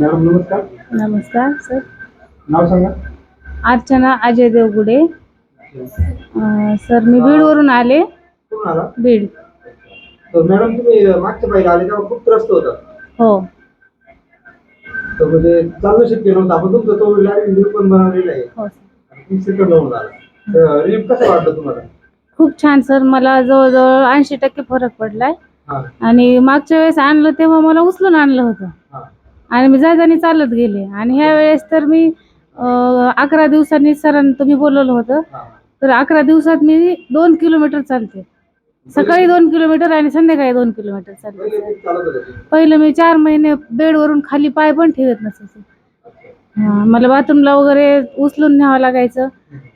Madam नमस्कार. नमस्कार sir. नाव सांगा. अर्चना अजय देवगुडे. अं, सर मी बीडवरून आले. कुठून आला? बीड. तर मॅडम तुम्ही मागच्या पाहिजे आले तेव्हा खूप त्रस्त होता. हो. तर म्हणजे शक्य नव्हतं. आपण तुमचा तो व्हिडिओ पण बनवलेला आहे. हो सर. तीस सेकंद होऊन आला. तर रिप कसं वाटलं तुम्हाला? खूप छान सर. मला जवळजवळ ऐंशी टक्के फरक पडलाय. हा. आणि मागच्या वेळेस आणलं तेव्हा मला उचलून आणलं होतं. आणि मी जातानी चालत गेले. आणि ह्या वेळेस तर मी अकरा दिवसांनी सरांनी तुम्ही बोलवलं होतं. तर अकरा दिवसात मी दोन किलोमीटर चालते. सकाळी दोन किलोमीटर आणि संध्याकाळी दोन किलोमीटर चालते पहिले मी चार महिने बेडवरून खाली पाय पण ठेवत नसायचे. मला बाथरूमला वगैरे उचलून न्यावं लागायचं.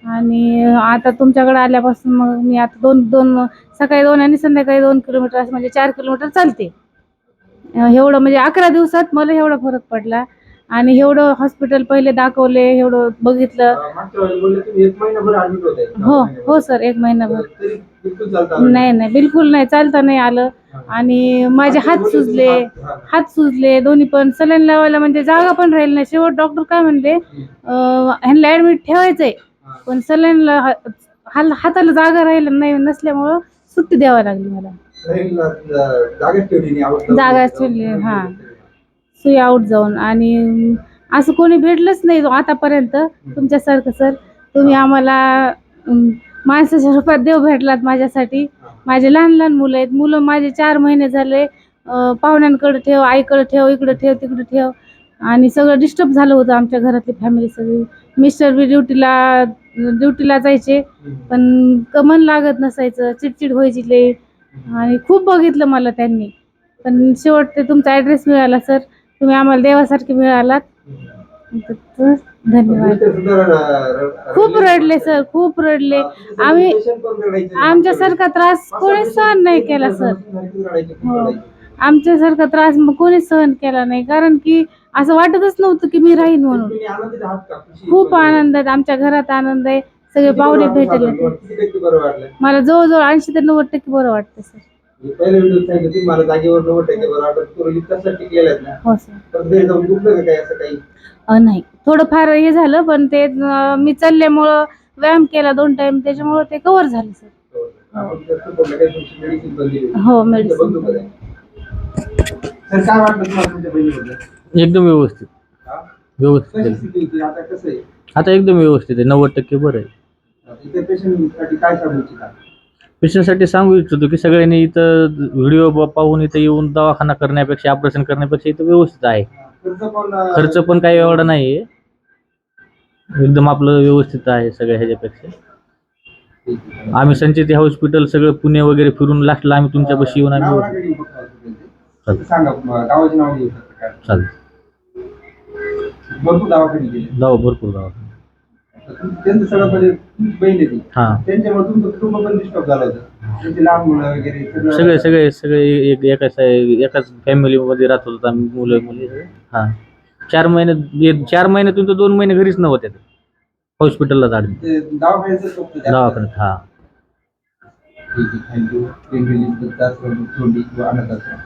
आणि आता तुमच्याकडे आल्यापासून मग मी आता दोन दोन सकाळी दोन आणि संध्याकाळी दोन किलोमीटर असं म्हणजे चार किलोमीटर चालते. एवढं म्हणजे अकरा दिवसात मला एवढा फरक पडला. आणि एवढं हॉस्पिटल पहिले दाखवले एवढं बघितलं. हो हो सर एक महिनाभर. नाही नाही बिलकुल नाही चालता नाही आलं. आणि माझे हात सुजले हात सुजले दोन्ही पण. सलाईन लावायला म्हणजे जागा पण राहील नाही. शेवट डॉक्टर काय म्हणले ह्यांना ऍडमिट ठेवायचंय. पण सलाईनला हाल हाताला जागा राहिला नाही नसल्यामुळं सुट्टी द्यावी लागली मला. ठेवली जागाच ठेवली, हा. सुई आऊट जाऊन. आणि असं कोणी भेटलंच नाही आतापर्यंत. तुमच्यासारखं सर. तुम्ही आम्हाला माणसाच्या रूपात देव भेटलात माझ्यासाठी. माझे लहान लहान मुलं आहेत. मुलं माझे चार महिने झाले. पाहुण्यांकडे ठेव आईकडे ठेव इकडे ठेव तिकडे ठेव. आणि सगळं डिस्टर्ब झालं होतं आमच्या घरातली फॅमिली सगळी. मिस्टर बी ड्युटीला ड्युटीला जायचे. पण कमन लागत नसायचं. चिडचिड व्हायची लई. आणि खूप बघितलं मला त्यांनी. पण शेवट ते तुमचा ॲड्रेस मिळाला सर तुम्ही आम्हाला देवासारखे मिळालात. धन्यवाद. खूप रडले सर खूप रडले. आम्ही आमच्यासारखा त्रास कोणी सहन नाही केला सर हो. आमच्यासारखा त्रास मग कोणी सहन केला नाही. कारण की असं वाटतच नव्हतं की मी राहीन म्हणून. खूप आनंद आहे. आमच्या घरात आनंद आहे. सगळे पाहुणे भेटले ते बरं वाटलं? मला जवळजवळ ऐंशी ते नव्वद टक्के बरं वाटतं सर. पहिले व्हिडिओ सांगितलं तुम्ही मला जागेवर नव्वद टक्के बरं वाटत पूर्वी कसं टिकलेलं आहेत ना. हो सर. पण घरी जाऊन दुखलं का काय असं काही? अ, नाही. थोडंफार हे झालं पण ते अ, मी चालल्यामुळं व्यायाम केला दोन टाइम त्याच्यामुळं ते कव्हर झालं सर. आपण जास्त बोललं काही तुमची मेडिसिन बंद केली हो बंद मेडिसिन करा. सर काय वाटलं तुम्हाला तुमच्या बहिणीबद्दल? एकदम व्यवस्थित. हा? व्यवस्थित कशी आहे. स्थिती होती? आता कसं आहे? आता एकदम व्यवस्थित आहे. नव्वद टक्के बरं आहे. इतर पेशंटसाठी काय सांगू इच्छिता? पेशंटसाठी सांगू इच्छितो की सगळ्यांनी इथं व्हिडिओ पाहून इथं येऊन दवाखाना करण्यापेक्षा ऑपरेशन करण्यापेक्षा इथं व्यवस्थित आहे. खर्च पण अं, खर्च पण काही एवढा नाही आहे एकदम आपलं व्यवस्थित आहे सगळ्या ह्याच्यापेक्षा. आम्ही संचित हॉस्पिटल सगळं पुणे वगैरे फिरून लास्टला आम्ही तुमच्यापाशी येऊन आम्ही. सांगा गावाचे नाव चालेल. भरपूर दवाखाने गेले. भरपूर दवाखाना त्यांचं सगळं म्हणजे तुमची बहीण आहे ती. हां. त्यांच्यामुळे तुमचं कुटुंब पण डिस्टर्ब झालं होतं. त्यांची लहान मुलं वगैरे सगळे सगळे सगळे एक एकाच एकाच फॅमिलीमध्ये राहत होतो आम्ही मुलं मुली. हां. चार महिने एक- चार महिन्यातून तर दोन महिने घरीच नव्हते ते. दवाखान्याचं सोपं जास्त. दवाखान्यात हां. ठीक आहे थँक्यू थोडी किंवा अनाथ आश्रम.